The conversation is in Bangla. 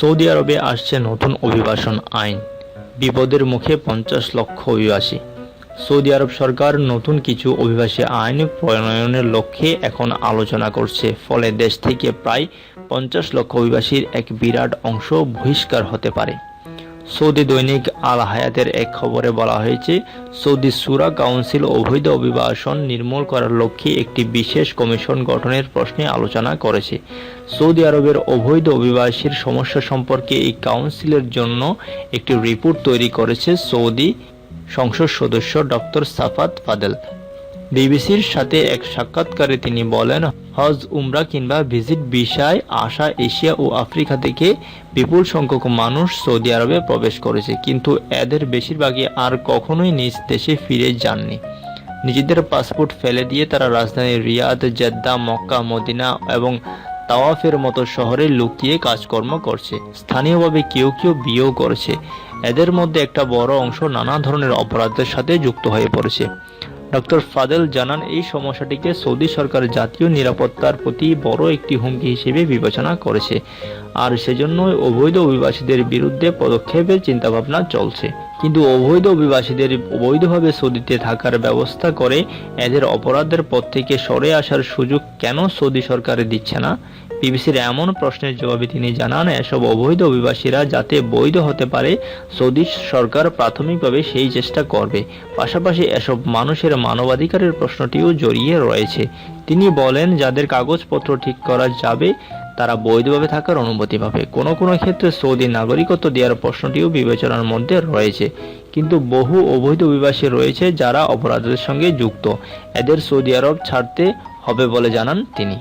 সৌদি আরবে আসছে নতুন অভিবাসন আইন। বিপদের মুখে পঞ্চাশ লক্ষ অভিবাসী। সৌদি আরব সরকার নতুন কিছু অভিবাসী আইন প্রণয়নের লক্ষ্যে এখন আলোচনা করছে। ফলে দেশ থেকে প্রায় পঞ্চাশ লক্ষ অভিবাসীর এক বিরাট অংশ বহিষ্কার হতে পারে। সৌদি দৈনিক আল হায়াতের এক খবরে বলা হয়েছে, সৌদি সুরা কাউন্সিল অবৈধ অভিবাসন নির্মূল করার লক্ষ্যে একটি বিশেষ কমিশন গঠনের প্রশ্নে আলোচনা করেছে। সৌদি আরবের অবৈধ অভিবাসীর সমস্যা সম্পর্কে এই কাউন্সিলের জন্য একটি রিপোর্ট তৈরি করেছে সৌদি সংসদ সদস্য ডক্টর সাফাত ফাদেল। বিবিসির সাথে এক সাক্ষাৎকারে তিনি বলেন, হজ, উমরা কিংবা ভিজিট ভিসায় আসা এশিয়া ও আফ্রিকা থেকে বিপুল সংখ্যক মানুষ সৌদি আরবে প্রবেশ করেছে, কিন্তু এদের বেশিরভাগই আর কখনোই নিজ দেশে ফিরে যাননি। নিজেদের পাসপোর্ট ফেলে দিয়ে তারা রাজধানী রিয়াদ, জেদ্দা, মক্কা, মদিনা এবং তাওয়াফের মতো শহরে লুকিয়ে কাজকর্ম করছে। স্থানীয়ভাবে কেউ কেউ বিয়েও করছে। এদের মধ্যে একটা বড় অংশ নানা ধরনের অপরাধের সাথে যুক্ত হয়ে পড়েছে। ডক্টর ফাদেল জানান, এই সমস্যাটিকে সৌদি সরকার জাতীয় নিরাপত্তার প্রতি বড় একটি হুমকি হিসেবে বিবেচনা করেছে। আর সেজন্য অবৈধ অভিবাসীদের বিরুদ্ধে পদক্ষেপের চিন্তাভাবনা চলছে। কিন্তু অবৈধ অভিবাসীদের অবৈধভাবে সৌদিতে থাকার ব্যবস্থা করে এদের অপরাধের পথ থেকে সরে আসার সুযোগ কেন সৌদি সরকার দিচ্ছে না? বিবিসির এমন প্রশ্নের জবাবে তিনি জানান, এসব অবৈধ অভিবাসীরা যাতে বৈধ হতে পারে, সৌদি সরকার প্রাথমিকভাবে সেই চেষ্টা করবে। পাশাপাশি এসব মানুষের মানবাধিকারের প্রশ্নটিও জড়িয়ে রয়েছে। তিনি বলেন, যাদের কাগজপত্র ঠিক করা যাবে তারা বৈধভাবে থাকার অনুমতি পাবে। কোনো কোনো ক্ষেত্রে সৌদি নাগরিকত্ব দেওয়ার প্রশ্নটিও বিবেচনার মধ্যে রয়েছে। কিন্তু বহু অবৈধ অভিবাসী রয়েছে যারা অপরাধের সঙ্গে যুক্ত। এদের সৌদি আরব ছাড়তে হবে বলে জানান তিনি।